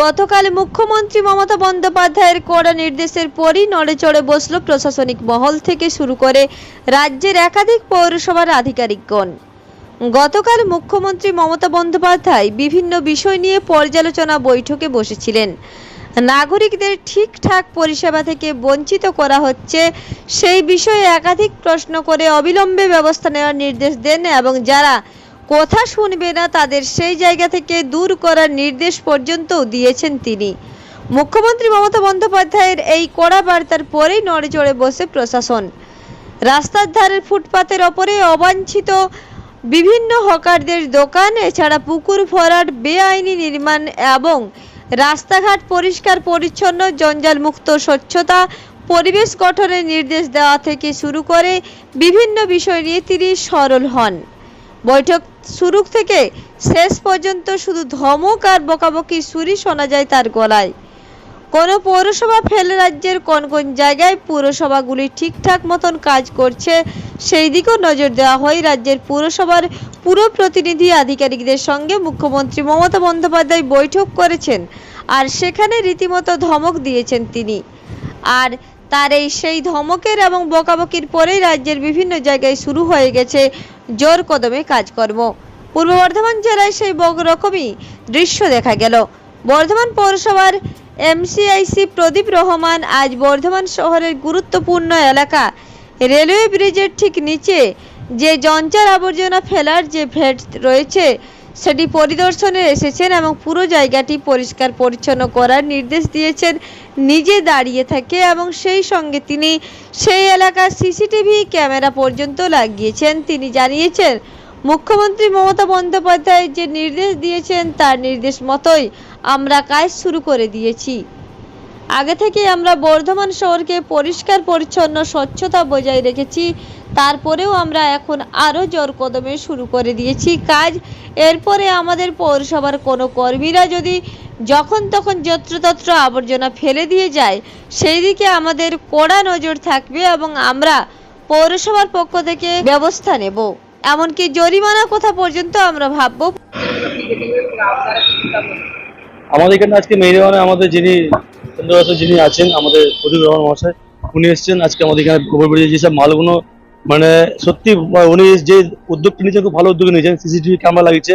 গতকাল মুখ্যমন্ত্রী মমতা বন্দ্যোপাধ্যায়ের কড়া নির্দেশের পরই নড়েচড়ে বসল প্রশাসনিক মহল থেকে শুরু করে রাজ্যের একাধিক পৌরসভার আধিকারিকগণ। গতকাল মুখ্যমন্ত্রী মমতা বন্দ্যোপাধ্যায় বিভিন্ন বিষয় নিয়ে পর্যালোচনা বৈঠকে বসেছিলেন। নাগরিকদের ঠিকঠাক পরিষেবা থেকে বঞ্চিত করা হচ্ছে, সেই বিষয়ে একাধিক প্রশ্ন করে অবিলম্বে ব্যবস্থা নেওয়ার নির্দেশ দেন এবং যারা কথা শুনবে না, তাদের সেই জায়গা থেকে দূর করার নির্দেশ পর্যন্তও দিয়েছেন তিনি। মুখ্যমন্ত্রী মমতা বন্দ্যোপাধ্যায়ের এই কড়া বার্তার পরেই নড়েচড়ে বসে প্রশাসন। রাস্তার ধারের ফুটপাতের ওপরে অবাঞ্ছিত বিভিন্ন হকারদের দোকান, এছাড়া পুকুর ভরাট, বেআইনি নির্মাণ এবং রাস্তাঘাট পরিষ্কার, পরিচ্ছন্ন, জঞ্জালমুক্ত, স্বচ্ছতা, পরিবেশ গঠনের নির্দেশ দেওয়া থেকে শুরু করে বিভিন্ন বিষয় নিয়ে তিনি সরল হন। বৈঠক শুরু থেকে শেষ পর্যন্ত শুধু ধমক আর বকাবকি সুরি শোনা যায় তার গলায়। কোনো পৌরসভা ফেলে রাজ্যের কোন কোন জায়গায় পুরসভাগুলি ঠিকঠাক মতন কাজ করছে, সেই দিকেও নজর দেওয়া হয় রাজ্যের পুরসভার পুরো প্রতিনিধি আধিকারিকদের সঙ্গে মুখ্যমন্ত্রী মমতা বন্দ্যোপাধ্যায় বৈঠক করেছেন আর সেখানে রীতিমতো ধমক দিয়েছেন তিনি। আর তার এই সেই ধমকের এবং বকাবকির পরেই রাজ্যের বিভিন্ন জায়গায় শুরু হয়ে গেছে জোর কদমে কাজকর্ম। পূর্ব বর্ধমান জেলায় সেই রকমই দৃশ্য দেখা গেল। বর্ধমান পৌরসভার এমসিআইসি প্রদীপ রহমান আজ বর্ধমান শহরের গুরুত্বপূর্ণ এলাকা রেলওয়ে ব্রিজের ঠিক নিচে যে জঞ্চার আবর্জনা ফেলার যে ভেট রয়েছে সেটি পরিদর্শনে এসেছেন এবং পুরো জায়গাটি পরিষ্কার পরিচ্ছন্ন করার নির্দেশ দিয়েছেন। নিজে দাঁড়িয়ে থাকে এবং সেই সঙ্গে তিনি সেই এলাকার সিসিটিভি ক্যামেরা পর্যন্ত লাগিয়েছেন। তিনি জানিয়েছেন, মুখ্যমন্ত্রী মমতা বন্দ্যোপাধ্যায় যে নির্দেশ দিয়েছেন তার নির্দেশ মতোই আমরা কাজ শুরু করে দিয়েছি। আগে থেকে আমরা বর্ধমান শহরকে পরিষ্কার, পরিচ্ছন্ন, স্বচ্ছতা বজায় রেখেছি। তারপরেও আমরা এখন আরও জোর কদমে শুরু করে দিয়েছি কাজ। এরপরে আমাদের পৌরসভার কোনো কর্মীরা যদি যখন তখন যত্রতত্র আবর্জনা ফেলে দিয়ে যায়, সেই দিকে আমাদের কড়া নজর থাকবে এবং আমরা পৌরসভার পক্ষ থেকে ব্যবস্থা নেব। এমনকি জরিমানা কথা পর্যন্ত আমরা ভাববো। আমাদের এখানে আজকে মেহরবানে আমাদের যিনি কেন্দ্রবাসী যিনি আছেন, আমাদের প্রদীপ রহমান মহাশয়, উনি এসেছেন। আজকে আমাদের এখানে গোবর বেরিয়ে যেসব মালগুলো মানে সত্যি উনি যে উদ্যোগটা নিয়েছেন, খুব ভালো উদ্যোগ নিয়েছেন। সিসিটিভি ক্যামেরা লাগিয়েছে।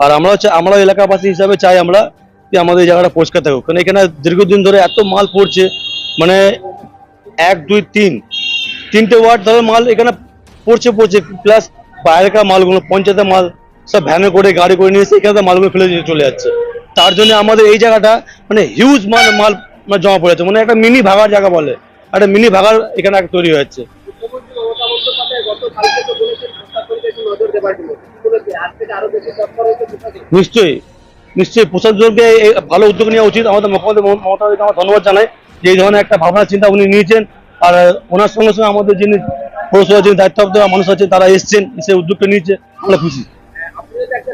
আর আমরা হচ্ছে, আমরা এলাকাবাসী হিসাবে চাই আমরা যে আমাদের এই জায়গাটা পরিষ্কার থাকুক। কারণ এখানে দীর্ঘদিন ধরে এত মাল পড়ছে মানে এক, দুই, তিন, তিনটে ওয়ার্ড ধরে মাল এখানে পড়ছে পড়ছে। প্লাস বাইরেকার মালগুলো, পঞ্চায়েতের মাল, সব ভ্যানে করে, গাড়ি করে নিয়ে এসে এখানে মালগুলো ফেলে চলে যাচ্ছে। তার জন্য আমাদের এই জায়গাটা মানে হিউজ মাল মাল মানে জমা পড়ে আছে মানে একটা মিনি ভাগার জায়গা বলে। একটা মিনি ভাগার এখানে তৈরি হয়েছে। নিশ্চয়ই নিশ্চয়ই প্রশাসনকে ভালো উদ্যোগ নেওয়া উচিত। আমাদের মুখ্যমন্ত্রী মমতা আমার ধন্যবাদ জানাই যে এই ধরনের একটা ভাবনা চিন্তা উনি নিয়েছেন। আর ওনার সঙ্গে সঙ্গে আমাদের যিনি পৌরসভার যিনি দায়িত্বপ্রাপ্ত মানুষ আছেন, তারা এসছেন, এসে উদ্যোগটা নিয়েছে। আমরা খুশি। একটা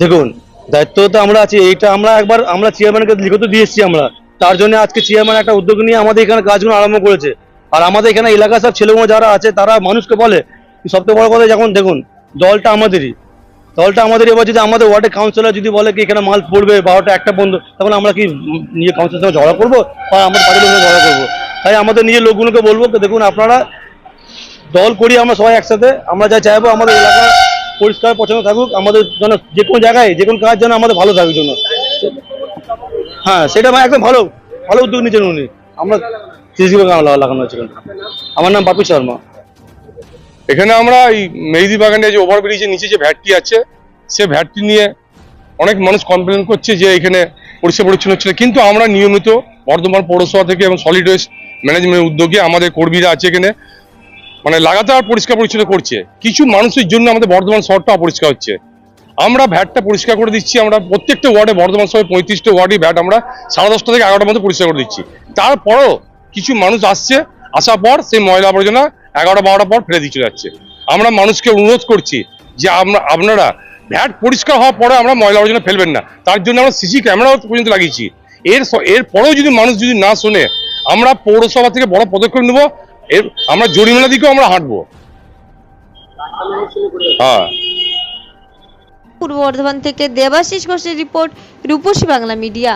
দেখুন, দায়িত্ব তো আমরা আছি, এইটা আমরা একবার, আমরা চেয়ারম্যানকে লিখিত দিয়ে এসেছি আমরা। তার জন্য আজকে চেয়ারম্যান একটা উদ্যোগ নিয়ে আমাদের এখানে কাজগুলো আরম্ভ করেছে। আর আমাদের এখানে এলাকার সব ছেলেগুলো যারা আছে, তারা মানুষকে বলে সবথেকে বড় কথা যখন দেখুন, দলটা আমাদেরই। দলটা আমাদের এবার যদি আমাদের ওয়ার্ডের কাউন্সিলর যদি বলে কি এখানে মাল পড়বে, বারোটা একটা বন্ধ, তখন আমরা কি নিজের কাউন্সিলের সঙ্গে ঝগড়া করব? বা আমাদের বাড়ির লোকের ঝগড়া করব? তাই আমাদের নিজের লোকগুলোকে বলব, দেখুন আপনারা দল করি আমরা সবাই একসাথে। আমরা যা চাইব আমাদের এলাকা পরিষ্কার, পছন্দ থাকুক। আমাদের যেন যে কোনো জায়গায়, যে কোনো কাজ যেন আমাদের ভালো থাকুক জন্য। হ্যাঁ সেটা আমার একদম ভালো ভালো উদ্যোগ নিয়েছেন উনি। আমরা লাগানো হচ্ছে এখানে। আমার নাম বাপি শর্মা। এখানে আমরা এই মেহেদি বাগানে যে ওভারব্রিজের নিচে যে ভ্যাটটি আছে, সে ভ্যাটটি নিয়ে অনেক মানুষ কমপ্লেন করছে যে এখানে পরিষ্কার পরিচ্ছন্ন ছিল কিন্তু আমরা নিয়মিত বর্ধমান পৌরসভা থেকে এবং সলিড ওয়েস্ট ম্যানেজমেন্টের উদ্যোগে আমাদের কর্মীরা আছে এখানে। মানে লাগাতার পরিষ্কার পরিচ্ছন্ন করছে। কিছু মানুষের জন্য আমাদের বর্ধমান শহরটা অপরিষ্কার হচ্ছে। আমরা ভ্যাটটা পরিষ্কার করে দিচ্ছি, আমরা প্রত্যেকটা ওয়ার্ডে বর্ধমান শহরে পঁয়ত্রিশটা ওয়ার্ডে ভ্যাট আমরা সাড়ে দশটা থেকে এগারোটার মধ্যে পরিষ্কার করে দিচ্ছি। তারপরও কিছু মানুষ আসছে, আসার পর সেই ময়লা আবর্জনা এগারোটা বারোটা পর ফেলে দিয়ে চলে যাচ্ছে। আমরা মানুষকে অনুরোধ করছি যে আমরা আপনারা ভ্যাট পরিষ্কার হওয়ার পরে আমরা ময়লা আবর্জনা ফেলবেন না। তার জন্য আমরা সিসি ক্যামেরাও পর্যন্ত লাগিয়েছি। এর এরপরেও যদি মানুষ যদি না শোনে, আমরা পৌরসভা থেকে বড় পদক্ষেপ নেব। এর আমরা জরিমানা দিকেও আমরা হাঁটবো। হ্যাঁ। পূর্ব বর্ধমান থেকে দেবাশিস ঘোষের রিপোর্ট রূপসী বাংলা মিডিয়া।